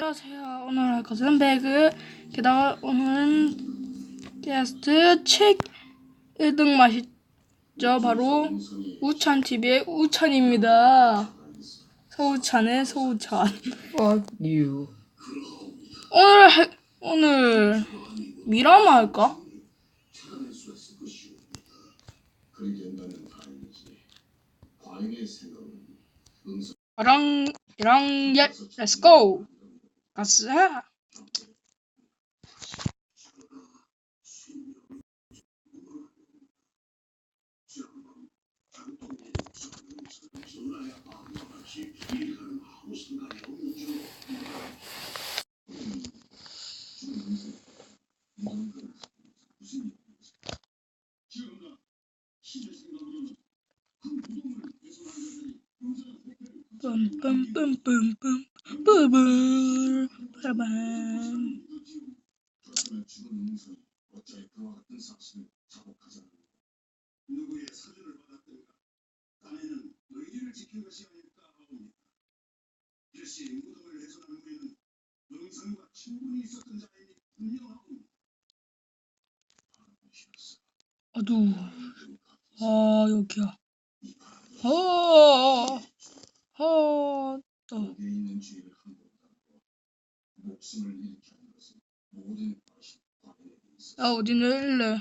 안녕하세요. 오늘 할 것은 배그. 게다가 오늘은 게스트 책 1등 맛있죠. 바로 우찬TV의 우찬입니다. 서우찬의 서우찬. Fuck you. 오늘 할, 오늘 미라마 할까? 랑, 랑, 예, 렛츠고! 가자! 뿜뿜뿜뿜뿜 뿌불 빠 분명하옵니다. 어두 아 여기야 아, 아, 또. 거기에 있는 죄를 함부로 다루고 목숨을 잃게 하는 것은 모든 것이 있어 야 어디 내릴래?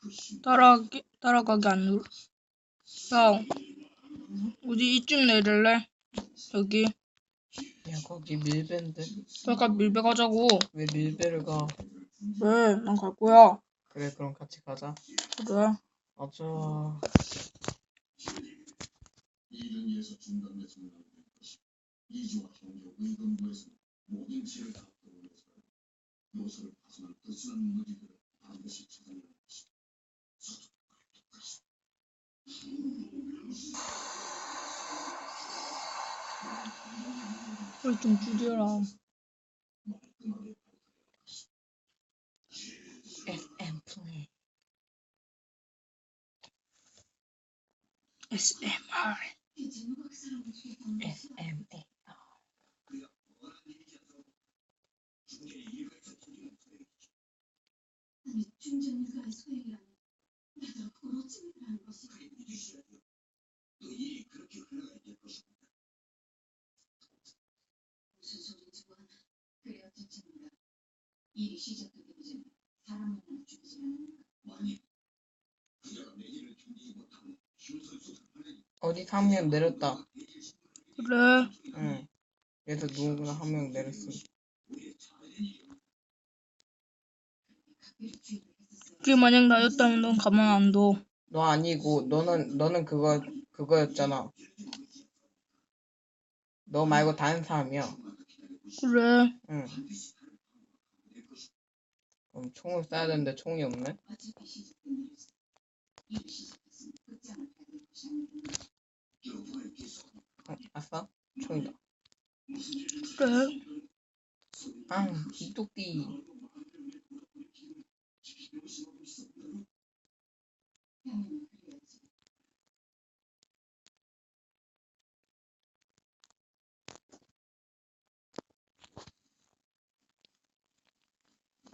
그 신. 따라가기 따라가기 안 눌러. 야 어디 이쯤 내릴래? 여기. 야 거기 밀배인데 그러니까 밀배 가자고. 왜 밀배를 가? 그래 난갈 거야. 그래 그럼 같이 가자. 그래. 맞아. 이른 예서 중단돼서 나오는 것 이 이주와 형제 의금부에서 모든 죄를 다 떠올려서 요소를 파손한 불순한 무리들을 반드시 찾아내는 것이 서툴과 똑같이 그래 좀 줄여라 말끔하게 SM 플레이. SMR SMA. 그가 원하는 일이지 않도록 중간에 일가에서 소리는 소리겠죠. 소행이라니 나도 그걸 어찌 믿으라는 것이 믿으셔야죠. 또 일이 그렇게 흘러가야 될 것입니다. 무슨 소린지 뭐 그래야 듣습니다 일이 시작되기 전에 사람을 하나 죽이지 않는가 만일 그자가 내 일을 견디지 못하고 흉설수설하니 어디 한명 내렸다. 그래 응. 얘도 누구나 한명 내렸어. 우리의 잘된 일이오. 각별히 주의를 했었어요 그게 만약 나였다면 넌 가만 안 둬 너 아니고 너는 너는 그거 그거였잖아. 너 말고 다른 사람이야. 그래 응. 그럼 총을 쏴야 되는데 총이 없네. 기소 어, 아싸. 총이다. 그래 앙 이뚝띠.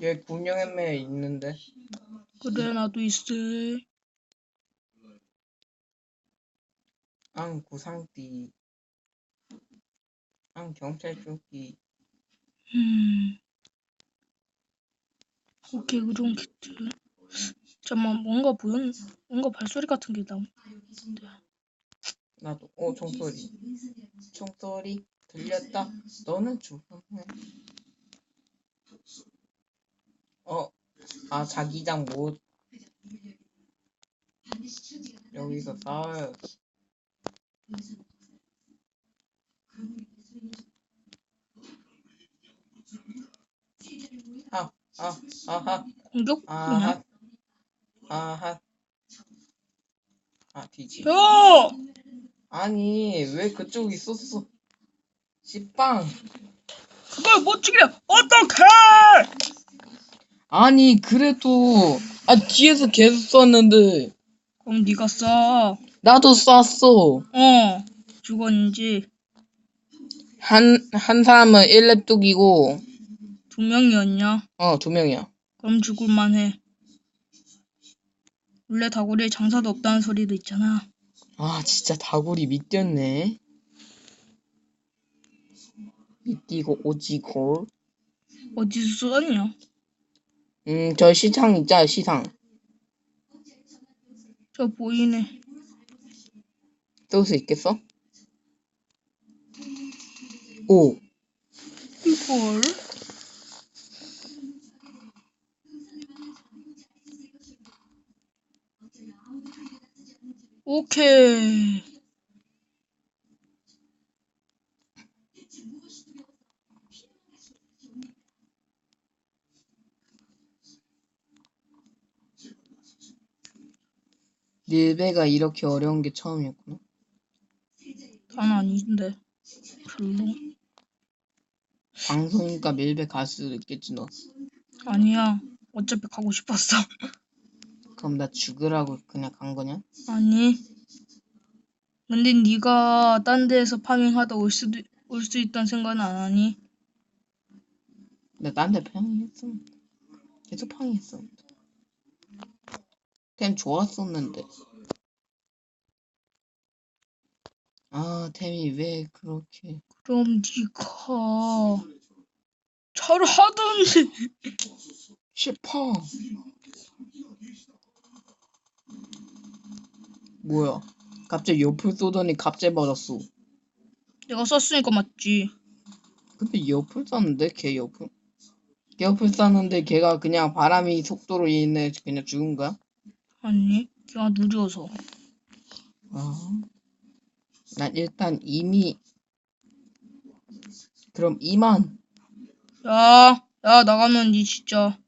얘 군용엠에 있는데. 그래 나도 있어 앙 구상띠. 앙 경찰 조끼. 음 오케이 그런 키트 잠깐만 뭔가 보였 뭔가 발소리 같은 게 나. 나도 어 총소리. 총소리 들렸다. 너는 죽었네. 어, 아 자기장 못 여기서 싸워요. 아, 아, 아하, 공격? 아하, 아하. 아 뒤지. 야! 아니 왜 그쪽 있었어? 씨빵. 그걸 못 죽이려 어떡해! 아니 그래도 아 뒤에서 계속 쐈는데 그럼 네가 쏴. 나도 쐈어. 어. 죽었는지. 한, 한 사람은 1렙 뚝이고, 두 명이었냐? 어, 두 명이야. 그럼 죽을만 해. 원래 다구리에 장사도 없다는 소리도 있잖아. 아, 진짜 다구리 밑뛰었네. 밑뛰고 오지고. 어디서 썼냐? 음, 저 시상 있잖아, 시상. 저 보이네. 쓸수 있겠어? 오, 이걸? 오케이. 밀배가 이렇게 어려운 게 처음이었구나. 난 아닌데. 별로. 방송이니까 밀배 갈 수도 있겠지, 너. 아니야. 어차피 가고 싶었어. 그럼 나 죽으라고 그냥 간 거냐? 아니. 근데 네가 딴 데에서 파밍하다 올 수도 올 수 있다는 생각은 안 하니? 나 딴 데 파밍했어. 계속 파밍했어. 템 좋았었는데. 아, 템이 왜 그렇게. 그럼 네가 잘 하던지. 싶어. 뭐야? 갑자기 옆을 쏘더니 갑자기 맞았어. 내가 썼으니까 맞지. 근데 옆을 쐈는데 걔 옆을? 걔 옆을 쐈는데 걔가 그냥 바람이 속도로 인해 그냥 죽은 거야? 아니, 걔가 느려서. 아, 난 일단 이미 그럼 이만 야, 야 나가면 니 진짜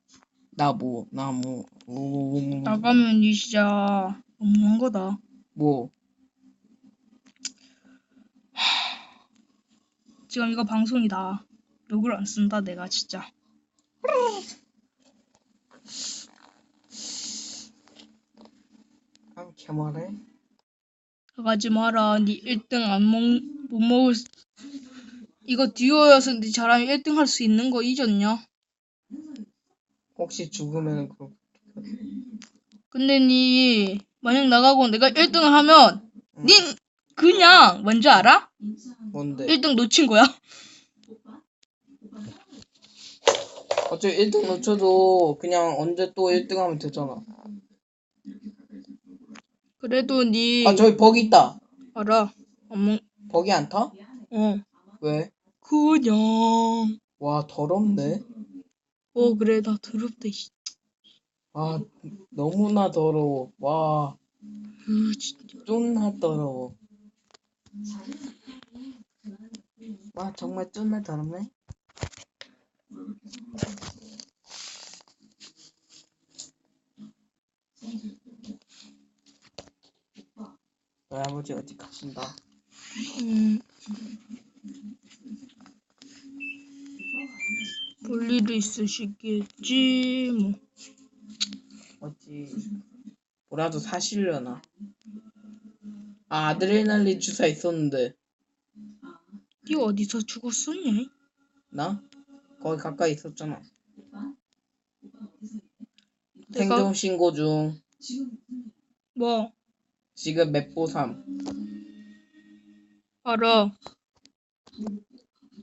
나 뭐 나뭐 뭐, 나가면 니 진짜 너무한 거다. 뭐 지금 이거 방송이다. 욕을 안 쓴다 내가 진짜. 아, 개말해? 나가지 마라. 니 1등 안 먹, 못 먹을 수... 이거 듀오여서 니 잘하면 1등 할 수 있는 거 잊었냐? 혹시 죽으면 그 근데 니 만약 나가고 내가 1등을 하면 응. 닌 그냥 뭔지 알아? 뭔데? 1등 놓친 거야. 어차피 1등 놓쳐도 그냥 언제 또 1등 하면 되잖아. 그래도 니 아 저기 버기 있다. 알아. 안 먹... 버기 안 타? 어. 왜? 그냥 와 더럽네. 어 그래 나 더럽다 이 아 너무나 더러워. 와 으, 진짜. 존나 더러워. 와 정말 존나 더럽네. 너희 아버지 어디 가신다. 음. 볼 일이 있으시겠지 뭐. 어찌 뭐라도 사시려나. 아 아드레날린 주사 있었는데 니 어디서 죽었었냐? 나 거기 가까이 있었잖아. 내가- 생존 신고 중 뭐 지금 맵보삼. 알아.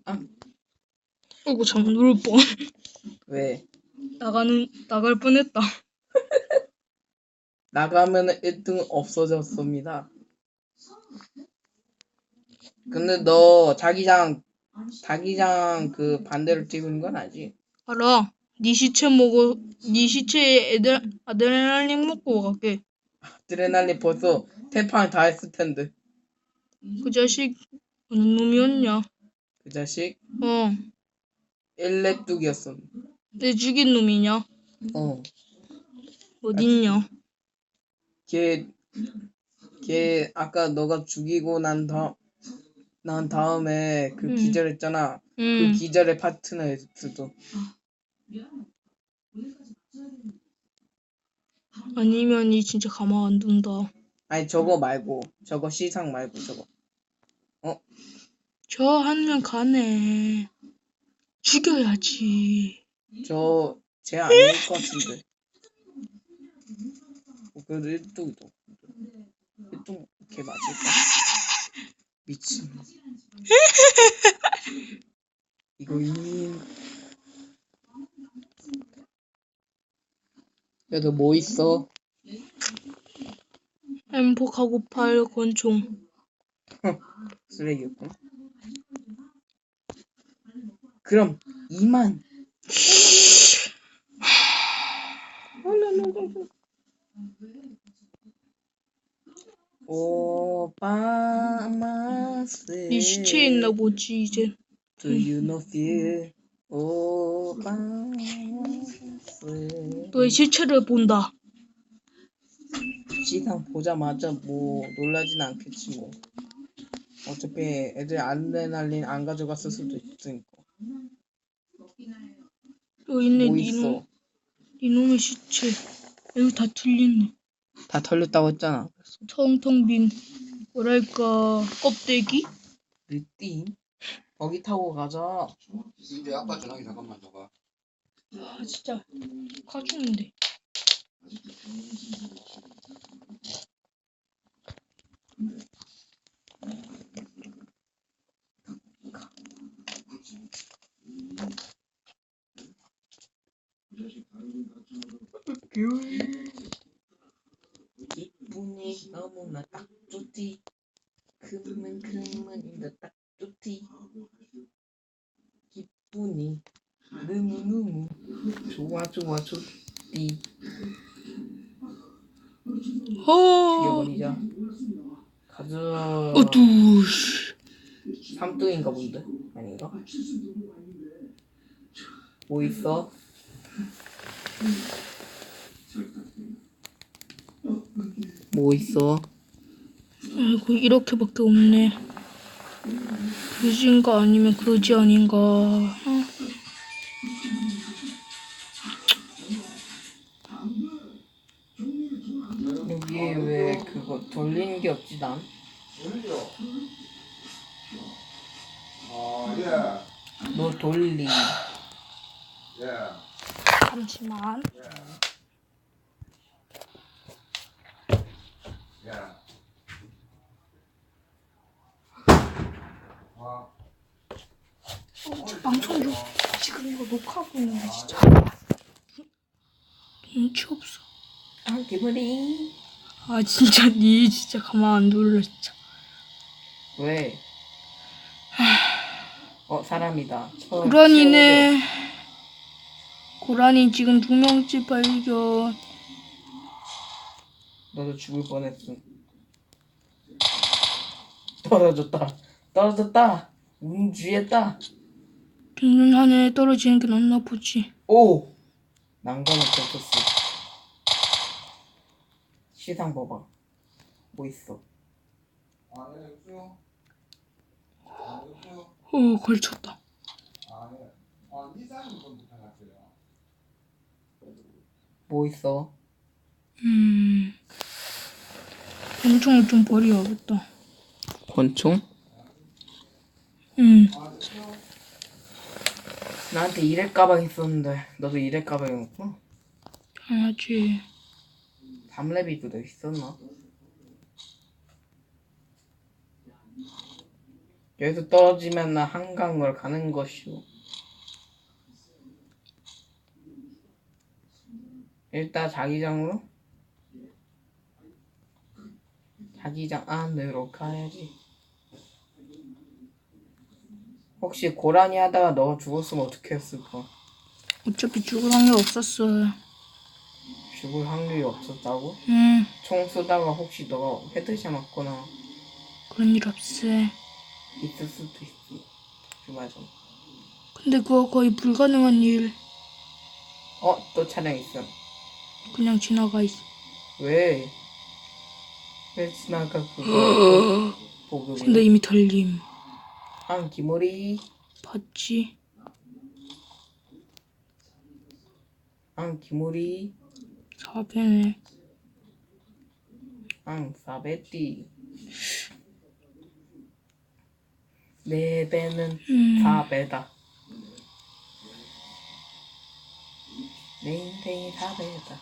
아. 어이구 잘못 누를 뻔. 왜? 나가는 나갈 뻔했다. 나가면은 1등 없어졌습니다. 근데 너 자기장 자기장 그 반대로 있는 건 알지? 알아. 니 시체 먹어. 니 시체에 애들 아드레날린 먹고 갈게. 아드레날린 벌써 태판 다 했을 텐데 그 자식 어느 놈이었냐? 그 자식 어. 1렙 뚝이었어. 내 죽인 놈이냐? 어. 어딨냐? 걔, 걔 아까 너가 죽이고 난 다음 난 다음에 그 음. 기절했잖아. 그 응. 기절의 파트너였어. 아니면 이 진짜 가만 안 둔다. 아니 저거 말고 저거 시상 말고 저거. 저한명 가네. 죽여야지. 저, 쟤 아닐 것 같은데. 어, 그래도 1등이다. 1등, 걔 맞을까? 미친. 이거 이미. 야, 너 뭐 있어? M4 카고팔 권총. 쓰레기였군. 그럼 2만. 오빠마스. 네 시체에 있나 보지 이제. Do you know fear? 오빠마스. 너의 시체를 본다. 시상 보자마자 뭐 놀라진 않겠지 뭐. 어차피 애들 아드레날린 안 가져갔을 수도 있으니까. 여기 있네 뭐 니놈. 있어? 니놈의 시체. 여기 다 틀렸네. 다 털렸다고 했잖아. 텅텅 빈 뭐랄까 껍데기? 느띠. 거기 타고 가자. 이제 아빠 전화기 잠깐만 줘봐. 아 진짜 가죽인데. 기 분이 너무나 딱 좋지. 그러면 그러면 딱 좋지. 기분이 너무너무 좋아 좋아 좋지. 어. 죽여버리자. 가자. 어두시. 3등인가 본데? 아닌가? 뭐 있어? 뭐 있어? 아이고 이렇게밖에 없네. 그지인가 아니면 그지 아닌가. 어? 여기에 왜 그거 돌리는 게 없지 난? 어, 예, 너 돌리. 예. 잠시만. 예. 와, 어, 저 방송 좀 지금 이거 녹화 하고 있는데 진짜. 눈치 없어. 아 기분이. 아 진짜 니 진짜 가만 안 둘러 진짜. 왜? 어 사람이다. 저 고라니네. 고라니 지금 두 명째 발견. 너도 죽을 뻔했음. 떨어졌다. 떨어졌다. 운 주했다. 죽는 하늘에 떨어지는 게 낫나 보지. 오! 난간을 겹쳤어. 시상 봐봐. 뭐 있어? 어 걸쳤다. 뭐 있어? 음. 권총을 좀 버려야겠다. 권총? 음. 나한테 이래 가방 있었는데 너도 이래 가방이었구나? 당연하지. 담레비도 있었나? 여기서 떨어지면 나 한강을 가는 것이오. 일단 자기장으로? 자기장 안으로 가야지. 혹시 고라니 하다가 너가 죽었으면 어떻게 했을까? 어차피 죽을 확률 없었어. 죽을 확률이 없었다고? 음. 총 쏘다가 혹시 너가 헤드샷 맞거나 그런 일 없어. 있을 수도 있어. 주말전. 근데 그거 거의 불가능한 일. 어, 또 차량 있어. 그냥 지나가 있어. 왜? 왜 지나가 그거? 보급이. 근데 이미 털림. 한 기머리, 봤지? 한 기머리, 4배네. 한 사베띠. 네 배는 음, 4배다. 내 인생이 4배다.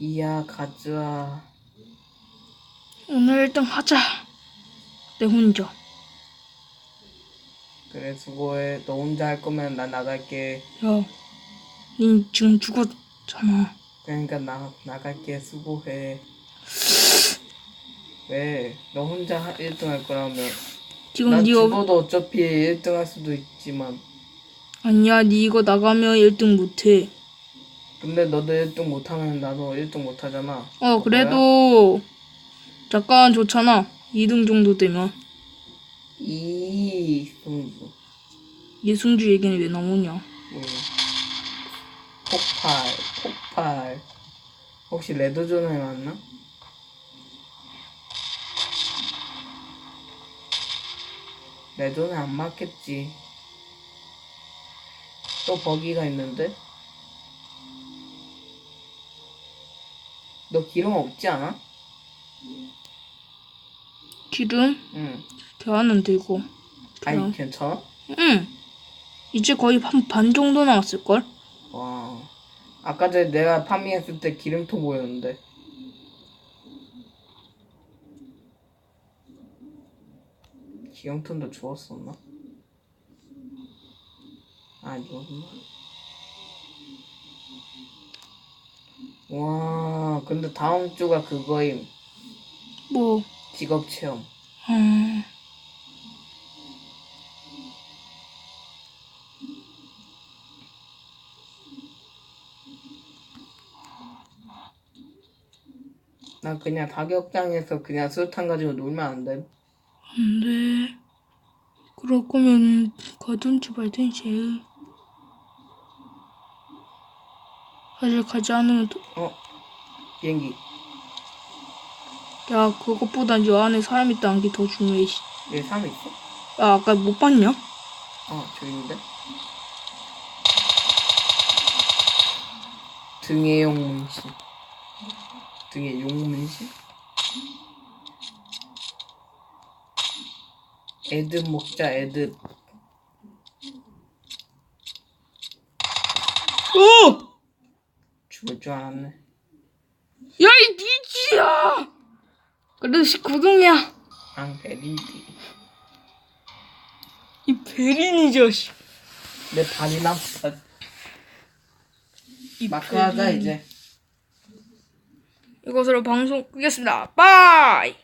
이야 가즈아. 오늘 1등 하자. 내 혼자. 그래 수고해. 너 혼자 할 거면 나 나갈게. 야, 니 지금 죽었잖아. 그러니까 나 나갈게. 수고해. 왜? 너 혼자 1등 할 거라면 지금 난니 어, 죽어도 어차피 1등 할 수도 있지만 아니야, 니 이거 나가면 1등 못해. 근데 너도 1등 못하면 나도 1등 못하잖아. 어, 그래도 잠깐 좋잖아. 2등 정도 되면. 이 승부. 예승주 얘기는 왜 나오냐? 음. 폭발, 폭발. 혹시 레드존에 맞나? 레드존에 안 맞겠지. 또 버기가 있는데? 너 기름 없지 않아? 기름 응. 대화는 되고. 아니, 그럼. 괜찮아? 응. 이제 거의 한반 정도 나왔을걸? 와. 아까 전에 내가 파밍했을 때 기름통 보였는데. 기름통도 주웠었나? 아니었나? 와, 근데 다음 주가 그거임. 뭐, 직업 체험. 음, 나 그냥 다격장에서 그냥 수류탄 가지고 놀면 안 돼. 안 돼. 그럴 거면 가든지 말든지. 사실 가지 않으면 또, 어? 비행기. 야, 그것보단 요 안에 사람 있다는 게 더 중요해. 씨. 여기 사람 있어? 야, 아까 못 봤냐? 어, 저기 있는데? 등에 용문신. 등에 용문신? 애드 먹자, 애드. 오! 죽을 줄 알았네. 야, 이 니지야! 그래도 19등이야. 앙, 베리디. 이 베린이죠, 씨. 내 발이 나왔다. 마크 하자, 이제. 이것으로 방송 끄겠습니다. 빠이!